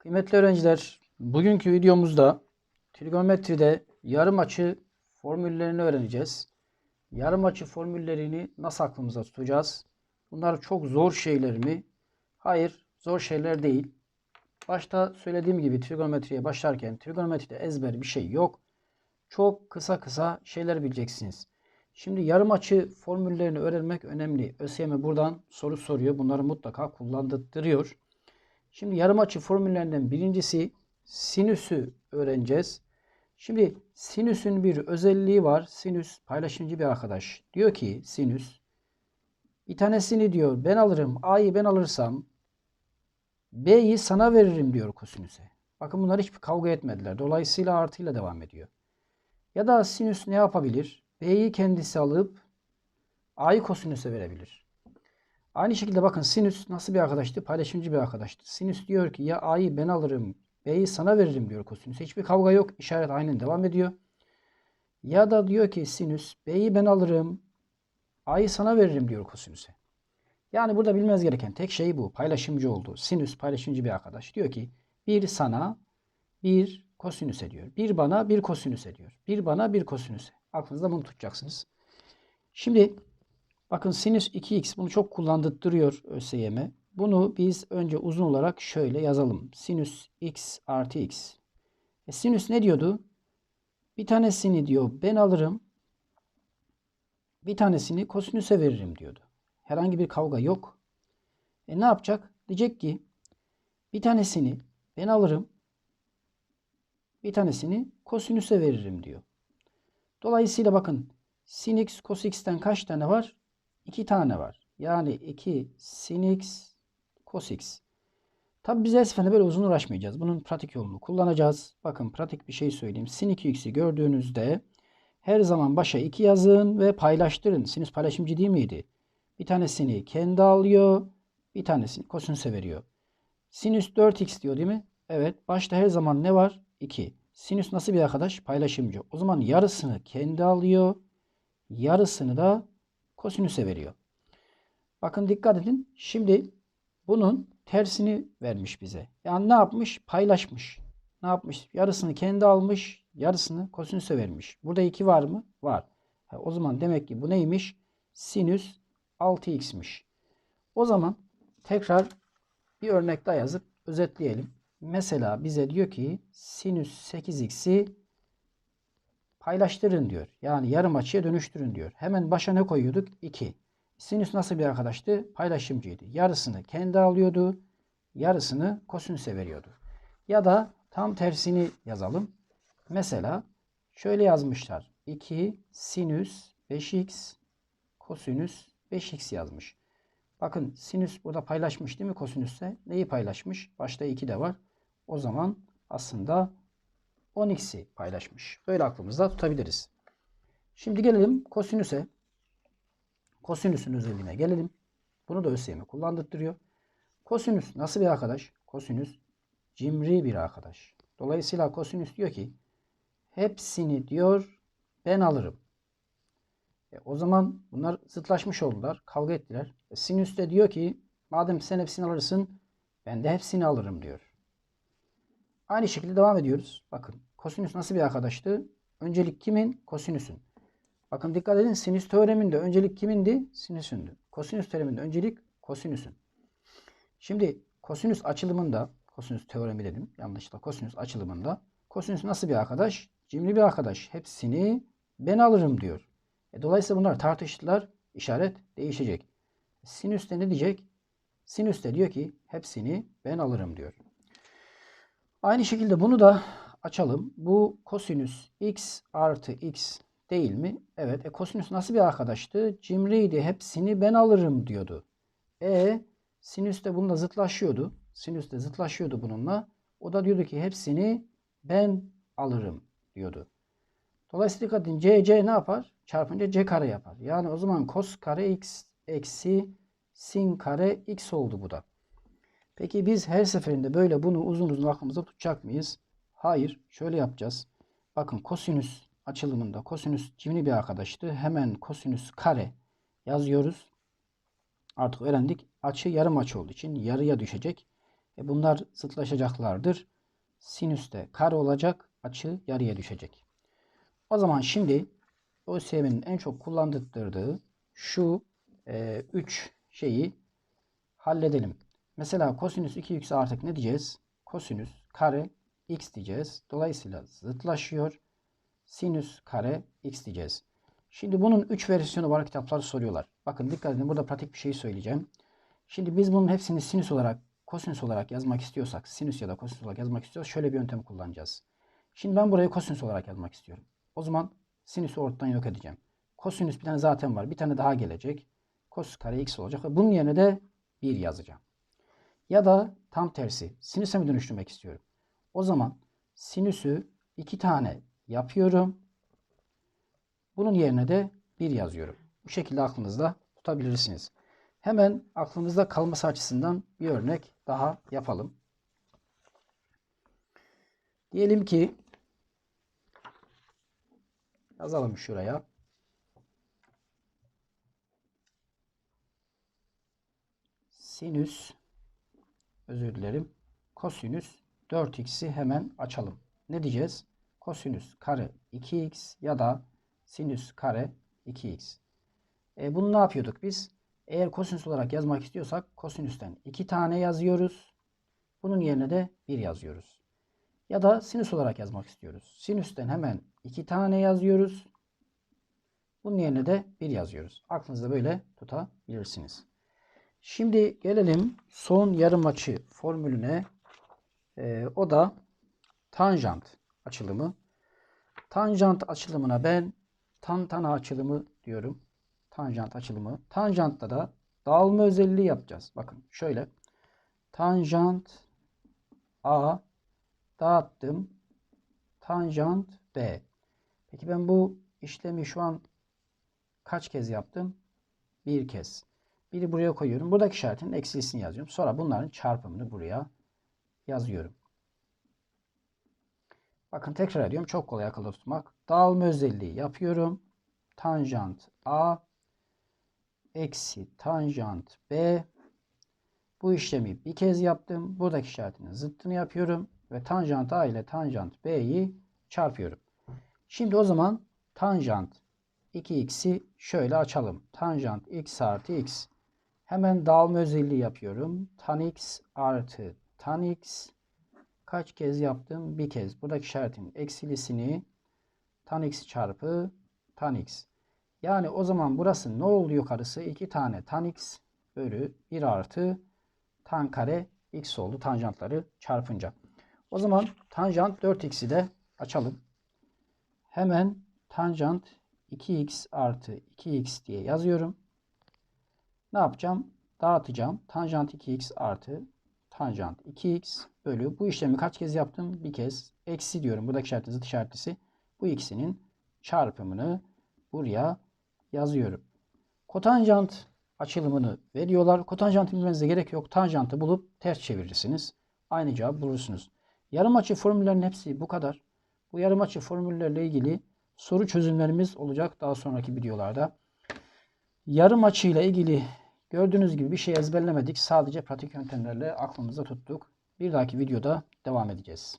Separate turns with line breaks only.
Kıymetli öğrenciler, bugünkü videomuzda trigonometride yarım açı formüllerini öğreneceğiz. Yarım açı formüllerini nasıl aklımıza tutacağız? Bunlar çok zor şeyler mi? Hayır, zor şeyler değil. Başta söylediğim gibi trigonometriye başlarken trigonometride ezber bir şey yok. Çok kısa kısa şeyler bileceksiniz. Şimdi yarım açı formüllerini öğrenmek önemli. ÖSYM buradan soru soruyor. Bunları mutlaka kullandırıyor. Şimdi yarım açı formüllerinden birincisi sinüsü öğreneceğiz. Şimdi sinüsün bir özelliği var. Sinüs paylaşımcı bir arkadaş. Diyor ki sinüs bir tanesini diyor ben alırım. A'yı ben alırsam B'yi sana veririm diyor kosinüse. Bakın bunlar hiçbir kavga etmediler. Dolayısıyla artıyla devam ediyor. Ya da sinüs ne yapabilir? B'yi kendisi alıp A'yı kosinüse verebilir. Aynı şekilde bakın sinüs nasıl bir arkadaştı? Paylaşımcı bir arkadaştı. Sinüs diyor ki ya A'yı ben alırım, B'yi sana veririm diyor kosinüs. Hiçbir kavga yok. İşaret aynen devam ediyor. Ya da diyor ki sinüs B'yi ben alırım, A'yı sana veririm diyor kosinüse. Yani burada bilmez gereken tek şey bu. Paylaşımcı oldu. Sinüs paylaşımcı bir arkadaş. Diyor ki bir sana, bir kosinüse diyor. Bir bana, bir kosinüse diyor. Bir bana, bir kosinüse. Aklınızda bunu tutacaksınız. Şimdi bakın sinüs 2x bunu çok kullandırtıyor ÖSYM. Bunu biz önce uzun olarak şöyle yazalım. Sinüs x artı x. E, sinüs ne diyordu? Bir tanesini diyor ben alırım. Bir tanesini kosinüse veririm diyordu. Herhangi bir kavga yok. E ne yapacak? Diyecek ki bir tanesini ben alırım. Bir tanesini kosinüse veririm diyor. Dolayısıyla bakın sin x cos x'ten kaç tane var? 2 tane var. Yani 2 sin x cos x. Tabi biz elsefende böyle uzun uğraşmayacağız. Bunun pratik yolunu kullanacağız. Bakın pratik bir şey söyleyeyim. Sin 2x'i gördüğünüzde her zaman başa 2 yazın ve paylaştırın. Sinüs paylaşımcı değil miydi? Bir tanesini kendi alıyor. Bir tanesini kosinüse veriyor. Sinüs 4x diyor değil mi? Evet. Başta her zaman ne var? 2. Sinüs nasıl bir arkadaş? Paylaşımcı. O zaman yarısını kendi alıyor. Yarısını da kosinüse veriyor. Bakın dikkat edin. Şimdi bunun tersini vermiş bize. Yani ne yapmış? Paylaşmış. Ne yapmış? Yarısını kendi almış. Yarısını kosinüse vermiş. Burada 2 var mı? Var. O zaman demek ki bu neymiş? Sinüs 6x'miş. O zaman tekrar bir örnek daha yazıp özetleyelim. Mesela bize diyor ki sinüs 8x'i paylaştırın diyor. Yani yarım açıya dönüştürün diyor. Hemen başa ne koyuyorduk? 2. Sinüs nasıl bir arkadaştı? Paylaşımcıydı. Yarısını kendi alıyordu. Yarısını kosinüse veriyordu. Ya da tam tersini yazalım. Mesela şöyle yazmışlar. 2 sinüs 5x kosinüs 5x yazmış. Bakın sinüs burada paylaşmış değil mi kosinüste? Neyi paylaşmış? Başta 2 de var. O zaman aslında 10x'i paylaşmış. Böyle aklımızda tutabiliriz. Şimdi gelelim kosinüse. Kosinüsün özelliğine gelelim. Bunu da ÖSYM kullandırtıyor. Kosinüs nasıl bir arkadaş? Kosinüs cimri bir arkadaş. Dolayısıyla kosinüs diyor ki hepsini diyor ben alırım. E, o zaman bunlar zıtlaşmış oldular. Kavga ettiler. E, sinüs de diyor ki madem sen hepsini alırsın ben de hepsini alırım diyor. Aynı şekilde devam ediyoruz. Bakın kosinüs nasıl bir arkadaştı? Öncelik kimin? Kosinüsün. Bakın dikkat edin sinüs teoreminde öncelik kimindi? Sinüsündü. Kosinüs teoreminde öncelik kosinüsün. Şimdi kosinüs açılımında kosinüs teoremi dedim yanlışlıkla kosinüs açılımında kosinüs nasıl bir arkadaş? Cimri bir arkadaş. Hepsini ben alırım diyor. E, dolayısıyla bunlar tartıştılar. İşaret değişecek. Sinüs de ne diyecek? Sinüs de diyor ki hepsini ben alırım diyor. Aynı şekilde bunu da açalım. Bu kosinüs x artı x değil mi? Evet. E, kosinüs nasıl bir arkadaştı? Cimriydi. Hepsini ben alırım diyordu. E sinüs de bununla zıtlaşıyordu. Sinüs de zıtlaşıyordu bununla. O da diyordu ki hepsini ben alırım diyordu. Dolayısıyla dikkat edin. C, C ne yapar? Çarpınca C kare yapar. Yani o zaman cos kare x eksi sin kare x oldu bu da. Peki biz her seferinde böyle bunu uzun uzun aklımızda tutacak mıyız? Hayır. Şöyle yapacağız. Bakın kosinüs açılımında kosinüs cimri bir arkadaştı. Hemen kosinüs kare yazıyoruz. Artık öğrendik. Açı yarım açı olduğu için yarıya düşecek. E bunlar zıtlaşacaklardır. Sinüste kare olacak. Açı yarıya düşecek. O zaman şimdi ÖSYM'nin en çok kullandırdığı şu 3 şeyi halledelim. Mesela kosinüs 2x artık ne diyeceğiz? Kosinüs kare x diyeceğiz. Dolayısıyla zıtlaşıyor. Sinüs kare x diyeceğiz. Şimdi bunun 3 versiyonu var kitaplar soruyorlar. Bakın dikkat edin burada pratik bir şey söyleyeceğim. Şimdi biz bunun hepsini sinüs olarak, kosinüs olarak yazmak istiyorsak, sinüs ya da kosinüs olarak yazmak istiyorsak şöyle bir yöntem kullanacağız. Şimdi ben burayı kosinüs olarak yazmak istiyorum. O zaman sinüsü ortadan yok edeceğim. Kosinüs bir tane zaten var. Bir tane daha gelecek. Kos kare x olacak. Bunun yerine de 1 yazacağım. Ya da tam tersi. Sinüse mi dönüştürmek istiyorum? O zaman sinüsü 2 tane yapıyorum. Bunun yerine de 1 yazıyorum. Bu şekilde aklınızda tutabilirsiniz. Hemen aklımızda kalması açısından bir örnek daha yapalım. Diyelim ki yazalım şuraya. Sinüs özür dilerim. Kosinüs 4x'i hemen açalım. Ne diyeceğiz? Kosinüs kare 2x ya da sinüs kare 2x. E bunu ne yapıyorduk biz? Eğer kosinüs olarak yazmak istiyorsak kosinüsten 2 tane yazıyoruz. Bunun yerine de 1 yazıyoruz. Ya da sinüs olarak yazmak istiyoruz. Sinüsten hemen 2 tane yazıyoruz. Bunun yerine de 1 yazıyoruz. Aklınızda böyle tutabilirsiniz. Şimdi gelelim son yarım açı formülüne. Ee, o da tanjant açılımı. Tanjant açılımına ben tantana açılımı diyorum. Tanjant açılımı. Tanjantta da dağılma özelliği yapacağız. Bakın şöyle. Tanjant A dağıttım. Tanjant B. Peki ben bu işlemi şu an kaç kez yaptım? Bir kez. Biri buraya koyuyorum. Buradaki işaretin eksilisini yazıyorum. Sonra bunların çarpımını buraya yazıyorum. Bakın tekrar ediyorum. Çok kolay akılda tutmak. Dağılma özelliği yapıyorum. Tanjant A eksi tanjant B. Bu işlemi bir kez yaptım. Buradaki işaretinin zıttını yapıyorum. Ve tanjant A ile tanjant B'yi çarpıyorum. Şimdi o zaman tanjant 2x'i şöyle açalım. Tanjant x artı x. Hemen dağılma özelliği yapıyorum. Tan x artı tan x. Kaç kez yaptım? Bir kez. Buradaki işaretin eksilisini tan x çarpı tan x. Yani o zaman burası ne oldu yukarısı? 2 tane tan x bölü 1 artı tan kare x oldu tanjantları çarpınca. O zaman tanjant 4x'i de açalım. Hemen tanjant 2x artı 2x diye yazıyorum. Ne yapacağım? Dağıtacağım. Tanjant 2x artı tanjant 2x bölü. Bu işlemi kaç kez yaptım? Bir kez. Eksi diyorum. Buradaki işaretin zıt işaretlisi. Bu ikisinin çarpımını buraya yazıyorum. Kotanjant açılımını veriyorlar. Kotanjantı bilmenize gerek yok. Tanjantı bulup ters çevirirsiniz. Aynı cevap bulursunuz. Yarım açı formüllerinin hepsi bu kadar. Bu yarım açı formüllerle ilgili soru çözümlerimiz olacak daha sonraki videolarda. Yarım açı ile ilgili gördüğünüz gibi bir şey ezberlemedik. Sadece pratik yöntemlerle aklımızda tuttuk. Bir dahaki videoda devam edeceğiz.